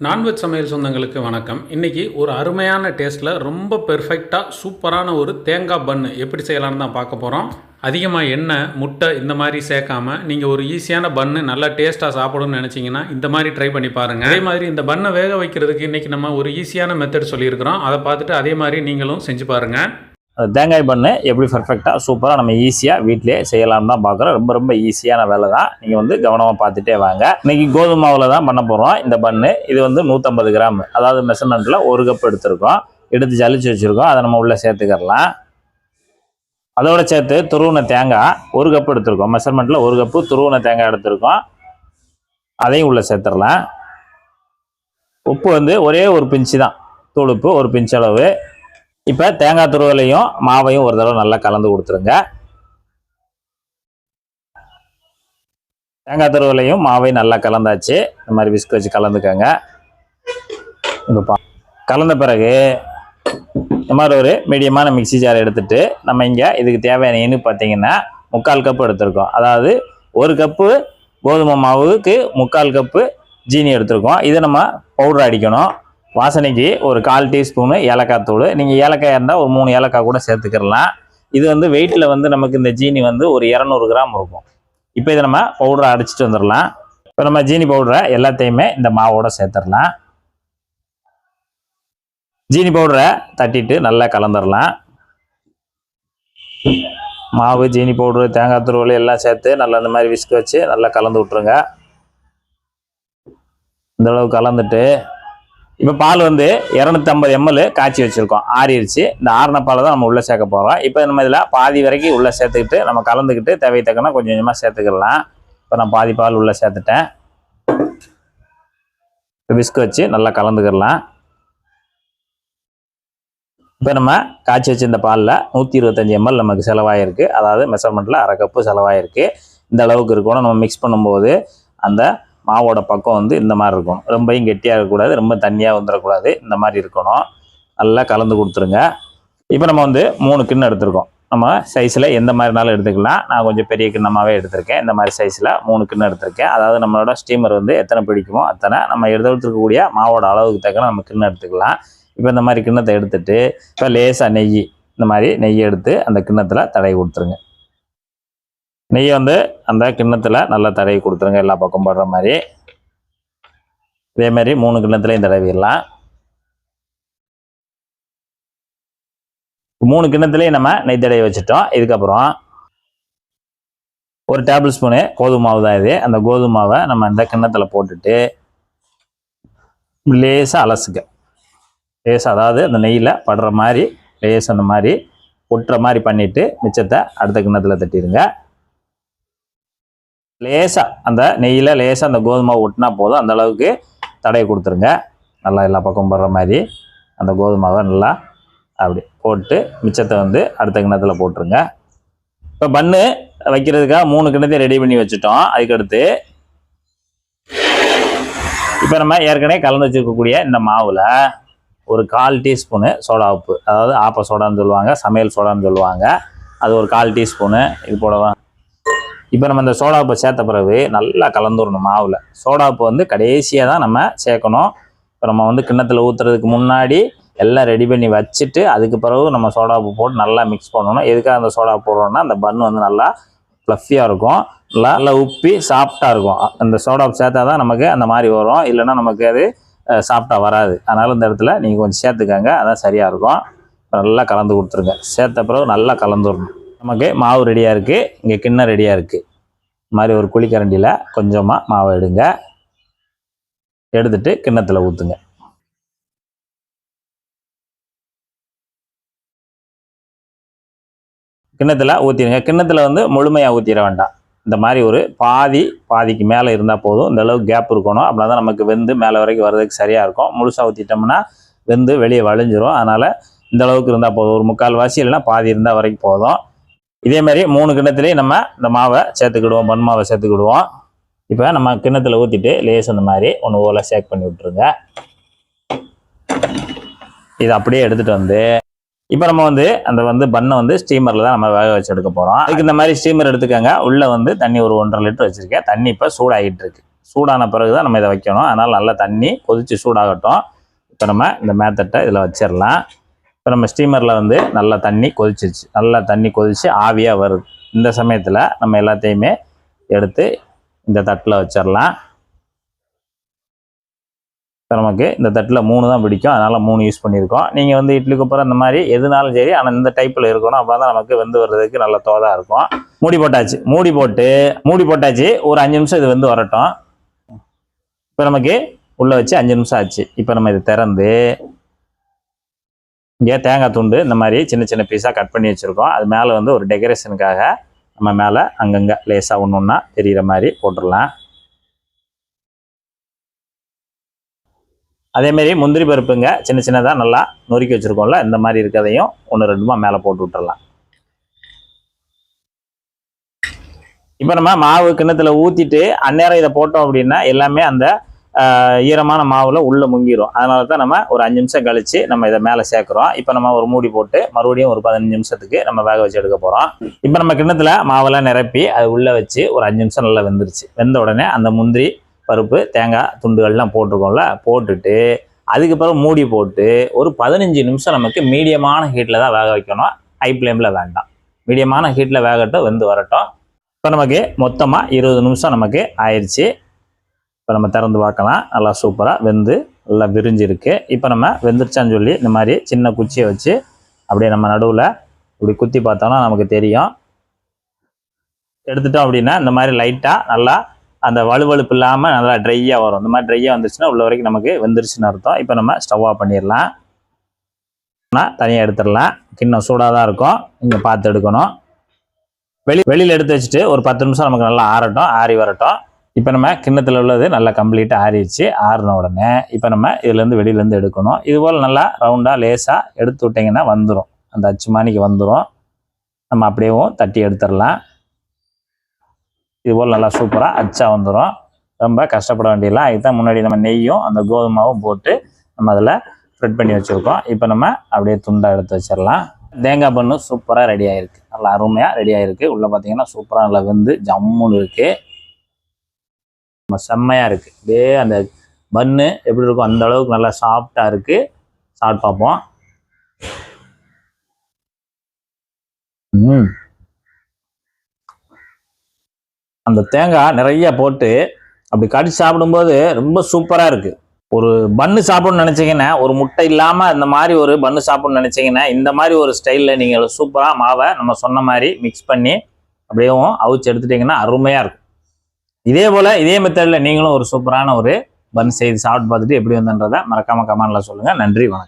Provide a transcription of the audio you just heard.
Non veg சமையல் சொந்தங்களுக்கு வணக்கம். இன்றைக்கி ஒரு அருமையான டேஸ்ட்டில் ரொம்ப பெர்ஃபெக்டாக சூப்பரான ஒரு தேங்காய் பன்னு எப்படி செய்யலாம்னு தான் பார்க்க போகிறோம் அதிகமாக எண்ணெய் முட்டை இந்த மாதிரி சேர்க்காம நீங்கள் ஒரு ஈஸியான பன்னு நல்லா டேஸ்ட்டாக சாப்பிடணும்னு நினச்சிங்கன்னா இந்த மாதிரி ட்ரை பண்ணி பாருங்கள் அதே மாதிரி இந்த பன்னை வேக வைக்கிறதுக்கு இன்றைக்கி நம்ம ஒரு ஈஸியான மெத்தட் சொல்லியிருக்கிறோம். அதை பார்த்துட்டு அதே மாதிரி நீங்களும் செஞ்சு பாருங்கள் தேங்காய் பண்ணு எப்படி பர்ஃபெக்டாக சூப்பராக நம்ம ஈஸியாக வீட்டிலே செய்யலாம்னு தான் பார்க்குறோம் ரொம்ப ரொம்ப ஈஸியான வேலை தான். நீங்கள் வந்து கவனமாக பார்த்துட்டே வாங்க. இன்றைக்கி கோதுமை மாவில் தான் பண்ண போகிறோம் இந்த பண்ணு இது வந்து நூற்றம்பது கிராம் அதாவது மெஷர்மெண்ட்டில் ஒரு கப் எடுத்திருக்கோம். எடுத்து ஜலிச்சு வச்சுருக்கோம். அதை நம்ம உள்ளே சேர்த்துக்கிறலாம். அதோட சேர்த்து துருவின தேங்காய் ஒரு கப் எடுத்திருக்கோம். மெஷர்மெண்ட்டில் ஒரு கப்பு துருவின தேங்காய் எடுத்திருக்கோம். அதையும் உள்ளே சேர்த்துடலாம். உப்பு வந்து ஒரே ஒரு பிஞ்சு தான் தூள் ஒரு பிஞ்ச் அளவு இப்போ தேங்காய் துருவலையும் மாவையும் ஒரு தடவை நல்லா கலந்து கொடுத்துருங்க. தேங்காய் துருவலையும் மாவையும் நல்லா கலந்தாச்சு. இந்த மாதிரி விஸ்க் வச்சு கலந்துக்கோங்க. இப்போ கலந்த பிறகு இந்த மாதிரி ஒரு மீடியமான மிக்ஸி ஜார் எடுத்துட்டு நம்ம இங்கே இதுக்கு தேவையான இனிப்பு பார்த்தீங்கன்னா முக்கால் கப்பு எடுத்திருக்கோம். அதாவது ஒரு கப்பு கோதுமை மாவுக்கு முக்கால் கப்பு ஜீனி எடுத்திருக்கோம். இதை நம்ம பவுடர் அடிக்கணும். வாசனைக்கு ஒரு கால் டீஸ்பூனு ஏலக்காய் தூள். நீங்கள் ஏலக்காய் இருந்தால் ஒரு மூணு ஏலக்காய் கூட சேர்த்துக்கிடலாம். இது வந்து வெயிட்டில் வந்து நமக்கு இந்த ஜீனி வந்து ஒரு இரநூறு கிராம் இருக்கும். இப்போ இதை நம்ம பவுடரை அடிச்சிட்டு வந்துடலாம். இப்போ நம்ம ஜீனி பவுடரை எல்லாத்தையுமே இந்த மாவோட சேர்த்துடலாம். ஜீனி பவுடரை தட்டிட்டு நல்லா கலந்துடலாம். மாவு ஜீனி பவுடரு தேங்காய் துருவல் எல்லாம் சேர்த்து நல்லா இந்த மாதிரி விஸ்க் வச்சு நல்லா கலந்து விட்ருங்க இந்தளவு கலந்துட்டு இப்போ பால் வந்து இரநூத்தம்பது எம்எல் காய்ச்சி வச்சுருக்கோம். ஆறிடுச்சு இந்த ஆறின பால் தான் நம்ம உள்ளே சேர்க்க போகிறோம் இப்போ நம்ம இதில் பாதி வரைக்கும் உள்ளே சேர்த்துக்கிட்டு நம்ம கலந்துக்கிட்டு தேவை தக்கன கொஞ்சம் கொஞ்சமாக சேர்த்துக்கிடலாம் இப்போ நான் பாதி பால் உள்ளே சேர்த்துட்டேன். விஸ்க் வச்சு நல்லா கலந்துக்கிடலாம் இப்போ நம்ம காய்ச்சி வச்சு இந்த பாலில் நூற்றி இருபத்தஞ்சி எம்எல் நமக்கு செலவாயிருக்கு. அதாவது மெஷர்மெண்ட்டில் அரை கப்பு செலவாயிருக்கு. இந்த அளவுக்கு இருக்கணும். நம்ம மிக்ஸ் பண்ணும்போது அந்த மாவோட பக்கம் வந்து இந்த மாதிரி இருக்கணும் ரொம்பையும் கெட்டியாக இருக்கக்கூடாது ரொம்ப தண்ணியாக வந்துடக்கூடாது இந்த மாதிரி இருக்கணும். நல்லா கலந்து கொடுத்துருங்க. இப்போ நம்ம வந்து மூணு கிண்ணம் எடுத்திருக்கோம். நம்ம சைஸில் எந்த மாதிரினாலும் எடுத்துக்கலாம். நான் கொஞ்சம் பெரிய கிண்ணமாகவே எடுத்திருக்கேன். இந்த மாதிரி சைஸில் மூணு கிண்ணம் எடுத்திருக்கேன். அதாவது நம்மளோட ஸ்டீமர் வந்து எத்தனை பிடிக்குமோ அத்தனை நம்ம எடுத்துருக்கக்கூடிய மாவோட அளவுக்கு தக்க நம்ம கிண்ணம் எடுத்துக்கலாம். இப்போ இந்த மாதிரி கிண்ணத்தை எடுத்துட்டு இப்போ லேசாக நெய் இந்த மாதிரி நெய் எடுத்து அந்த கிண்ணத்தில் தடை கொடுத்துருங்க. நெய்யை வந்து அந்த கிண்ணத்தில் நல்லா தடவி கொடுத்துருங்க எல்லா பக்கம் படுற மாதிரி. இதே மாதிரி மூணு கிண்ணத்துலையும் தடவிடலாம். மூணு கிண்ணத்துலையும் நம்ம நெய் தடவி வச்சுட்டோம். இதுக்கப்புறம் ஒரு டேபிள் ஸ்பூனு கோதுமை மாவு தான் இது. அந்த கோதுமை மாவை நம்ம இந்த கிண்ணத்தில் போட்டுட்டு லேசாக அலசுக்க லேசாக அதாவது அந்த நெய்யில் படுற மாதிரி லேசாக அந்த மாதிரி ஒட்டுற மாதிரி பண்ணிவிட்டு மிச்சத்தை அடுத்த கிண்ணத்தில் தட்டிடுங்க. லேசாக அந்த நெய்யில் லேசாக அந்த கோதுமை ஒட்டினா போதும். அந்த அளவுக்கு தடையை கொடுத்துருங்க. நல்லா எல்லா பக்கம் போடுற மாதிரி அந்த கோதுமாவை நல்லா அப்படி போட்டு மிச்சத்தை வந்து அடுத்த கிண்ணத்தில் போட்டுருங்க. இப்போ பன்னு வைக்கிறதுக்காக மூணு கிண்ணத்தையும் ரெடி பண்ணி வச்சுட்டோம். அதுக்கடுத்து இப்போ நம்ம ஏற்கனவே கலந்து வச்சுருக்கக்கூடிய இந்த மாவில் ஒரு கால் டீஸ்பூனு சோடா உப்பு. அதாவது ஆப்ப சோடான்னு சொல்லுவாங்க சமையல் சோடான்னு சொல்லுவாங்க. அது ஒரு கால் டீஸ்பூனு இது போடலாம் இப்போ நம்ம இந்த சோடா உப்பை சேர்த்த பிறகு நல்லா கலந்துடணும் மாவில். சோடா உப்பு வந்து கடைசியாக தான் நம்ம சேர்க்கணும். இப்போ நம்ம வந்து கிண்ணத்தில் ஊற்றுறதுக்கு முன்னாடி எல்லாம் ரெடி பண்ணி வச்சுட்டு அதுக்கு பிறகு நம்ம சோடா உப்பு போட்டு நல்லா மிக்ஸ் பண்ணணும். எதுக்காக அந்த சோடா போடுறோம்னா அந்த பன் வந்து நல்லா ஃப்ளஃபியாக இருக்கும். நல்லா நல்லா உப்பி சாஃப்டாக இருக்கும். அந்த சோடா உப்பு சேர்த்தா தான் நமக்கு அந்த மாதிரி வரும். இல்லைன்னா நமக்கு அது சாஃப்டாக வராது. அதனால் இந்த இடத்துல நீங்கள் கொஞ்சம் சேர்த்துக்கங்க. அதான் சரியாக இருக்கும். நல்லா கலந்து கொடுத்துருங்க. சேர்த்த பிறகு நல்லா கலந்துடணும் நமக்கு மாவு ரெடியாக இருக்குது இங்கே கிண்ணம் ரெடியாக இருக்குது இந்த மாதிரி ஒரு குழிக்கரண்டியில் கொஞ்சமாக மாவை எடுங்க. எடுத்துட்டு கிண்ணத்தில் ஊற்றுங்க கிண்ணத்தில் ஊற்றிடுங்க கிண்ணத்தில் வந்து முழுமையாக ஊற்றிட வேண்டாம். இந்த மாதிரி ஒரு பாதி பாதிக்கு மேலே இருந்தால் போதும். இந்த அளவுக்கு கேப் இருக்கணும். அப்படின்னா தான் நமக்கு வெந்து மேலே வரைக்கும் வர்றதுக்கு சரியாக இருக்கும். முழுசாக ஊற்றிட்டோம்னா வெந்து வெளியே வழிஞ்சிரும். அதனால் இந்த அளவுக்கு இருந்தால் போதும். ஒரு முக்கால் வாசி இல்லைன்னா பாதி இருந்தால் வரைக்கும் போதும். இதே மாதிரி மூணு கிண்ணத்துலேயும் நம்ம இந்த மாவை சேர்த்துக்கிடுவோம். பன் மாவை சேர்த்துக்கிடுவோம். இப்போ நம்ம கிண்ணத்தில் ஊற்றிட்டு லேஸ் அந்த மாதிரி ஒன்று ஓலை சேக் பண்ணி விட்ருங்க இதை அப்படியே எடுத்துகிட்டு வந்து இப்போ நம்ம வந்து அந்த வந்து பண்ணை வந்து ஸ்டீமரில் தான் நம்ம வேக வச்சு எடுக்க போகிறோம் அதுக்கு இந்த மாதிரி ஸ்டீமர் எடுத்துக்கோங்க. உள்ளே வந்து தண்ணி ஒரு ஒன்றரை லிட்டர் வச்சுருக்கேன். தண்ணி இப்போ சூடாகிட்டு இருக்கு சூடான பிறகு தான் நம்ம இதை வைக்கணும். அதனால் நல்லா தண்ணி கொதித்து சூடாகட்டும். இப்போ நம்ம இந்த மேத்தட்டை இதில் வச்சிடலாம் இப்போ நம்ம ஸ்டீமரில் வந்து நல்லா தண்ணி கொதிச்சிருச்சு. நல்லா தண்ணி கொதித்து ஆவியாக வருது. இந்த சமயத்தில் நம்ம எல்லாத்தையுமே எடுத்து இந்த தட்டில் வச்சிடலாம் இப்போ நமக்கு இந்த தட்டில் மூணு தான் பிடிக்கும். அதனால் மூணு யூஸ் பண்ணியிருக்கோம். நீங்கள் வந்து இட்லி குப்பர் அந்த மாதிரி எதுனாலும் சரி ஆனால் இந்த டைப்பில் இருக்கணும். அப்போ தான் நமக்கு வெந்து வர்றதுக்கு நல்ல தோதாக இருக்கும். மூடி போட்டாச்சு. மூடி போட்டு மூடி போட்டாச்சு. ஒரு அஞ்சு நிமிஷம் இது வந்து வரட்டும். இப்போ நமக்கு உள்ளே வச்சு அஞ்சு நிமிஷம் ஆச்சு. இப்போ நம்ம இது திறந்து இங்கே தேங்காய் துண்டு இந்த மாதிரி சின்ன சின்ன பீஸாக கட் பண்ணி வச்சுருக்கோம். அது மேலே வந்து ஒரு டெக்கரேஷனுக்காக நம்ம மேலே அங்கங்கே லேசாக ஒன்று ஒன்றா தெரிகிற மாதிரி போட்டுடலாம். அதேமாரி முந்திரி பருப்புங்க சின்ன சின்னதாக நல்லா நொறுக்கி வச்சுருக்கோம்ல இந்த மாதிரி இருக்கிறதையும் ஒன்று ரெண்டுமா மேலே போட்டு விட்டுறலாம். இப்போ நம்ம மாவு கிண்ணத்தில் ஊற்றிட்டு அந்நேரம் இதை போட்டோம் அப்படின்னா எல்லாமே அந்த ஈரமான மாவில் உள்ளே முங்கிரும். அதனால தான் நம்ம ஒரு அஞ்சு நிமிஷம் கழிச்சு நம்ம இதை மேலே சேர்க்குறோம். இப்போ நம்ம ஒரு மூடி போட்டு மறுபடியும் ஒரு பதினஞ்சு நிமிஷத்துக்கு நம்ம வேக வச்சு எடுக்க போகிறோம் இப்போ நம்ம கிண்ணத்துல மாவெல்லாம் நிரப்பி அது உள்ளே வச்சு ஒரு அஞ்சு நிமிஷம் நல்லா வெந்துருச்சு. வெந்த உடனே அந்த முந்திரி பருப்பு தேங்காய் துண்டுகள்லாம் போட்டிருக்கோம்ல போட்டுட்டு அதுக்கு பிறகு மூடி போட்டு ஒரு பதினஞ்சு நிமிஷம் நமக்கு மீடியமான ஹீட்டில் தான் வேக வைக்கணும். ஹை ஃப்ளேமில் வேண்டாம். மீடியமான ஹீட்டில் வேகட்டும் வெந்து வரட்டும். இப்போ நமக்கு மொத்தமாக இருபது நிமிஷம் நமக்கு ஆயிடுச்சு இப்போ நம்ம திறந்து பார்க்கலாம். நல்லா சூப்பராக வெந்து நல்லா விரிஞ்சிருக்கு. இப்போ நம்ம வெந்துருச்சான்னு சொல்லி இந்த மாதிரி சின்ன குச்சியை வச்சு அப்படியே நம்ம நடுவில் இப்படி குத்தி பார்த்தோம்னா நமக்கு தெரியும். எடுத்துட்டோம் அப்படின்னா இந்த மாதிரி லைட்டாக நல்லா அந்த வலுவழுப்பு இல்லாமல் நல்லா ட்ரையாக வரும். இந்த மாதிரி ட்ரையாக வந்துருச்சுன்னா உள்ள வரைக்கும் நமக்கு வெந்துருச்சுன்னு அர்த்தம். இப்போ நம்ம ஸ்டவ் ஆஃப் பண்ணிடலாம். தனியாக எடுத்துடலாம். கிண்ணம் சூடாக தான் இருக்கும். நீங்கள் பார்த்து எடுக்கணும். வெளி வெளியில் எடுத்து வச்சுட்டு ஒரு பத்து நிமிஷம் நமக்கு நல்லா ஆறட்டும் ஆறி வரட்டும். இப்போ நம்ம கிண்ணத்தில் உள்ளது நல்லா கம்ப்ளீட்டாக ஆறிடுச்சு ஆறின உடனே இப்போ நம்ம இதுலேருந்து வெளியிலேருந்து எடுக்கணும். இது போல் நல்லா ரவுண்டாக லேசாக எடுத்து விட்டிங்கன்னா வந்துடும் அந்த அச்சு மாணிக்கு வந்துடும் நம்ம அப்படியேவும் தட்டி எடுத்துடலாம். இது போல் நல்லா சூப்பராக அச்சா வந்துடும் ரொம்ப கஷ்டப்பட வேண்டியலாம் அதுக்கு தான் முன்னாடி நம்ம நெய்யும் அந்த கோதுமாவும் போட்டு நம்ம அதில் ஸ்ப்ரெட் பண்ணி வச்சுருக்கோம். இப்போ நம்ம அப்படியே துண்டாக எடுத்து வச்சிடலாம். தேங்காய் பண்ணு சூப்பராக ரெடி ஆகிருக்கு நல்லா அருமையாக ரெடி ஆகிருக்கு உள்ளே பார்த்தீங்கன்னா சூப்பராக நல்லா வெந்து ஜம்முன்னு இருக்குது நம்ம செம்மையாக இருக்குது அப்படியே அந்த பன்னு எப்படி இருக்கும் அந்த அளவுக்கு நல்லா சாஃப்டாக இருக்குது சாப்பிட்டு பார்ப்போம். ம். அந்த தேங்காய் நிறைய போட்டு அப்படி கடிச்சு சாப்பிடும்போது ரொம்ப சூப்பராக இருக்குது ஒரு பன்னு சாப்பிடணும்னு நினச்சிங்கன்னா ஒரு முட்டை இல்லாமல் இந்த மாதிரி ஒரு பன்னு சாப்பிடணும்னு நினச்சிங்கன்னா இந்த மாதிரி ஒரு ஸ்டைலில் நீங்கள் சூப்பராக மாவை நம்ம சொன்ன மாதிரி மிக்ஸ் பண்ணி அப்படியே அவிச்சு எடுத்துட்டிங்கன்னா அருமையாக இருக்கும். இதே போல் இதே மெத்தடில் நீங்களும் ஒரு சூப்பரான ஒரு பன் செய்து சாப்பிட்டு பார்த்துட்டு எப்படி வந்தன்றதை மறக்காமல் கமெண்டில் சொல்லுங்கள் நன்றி வணக்கம்.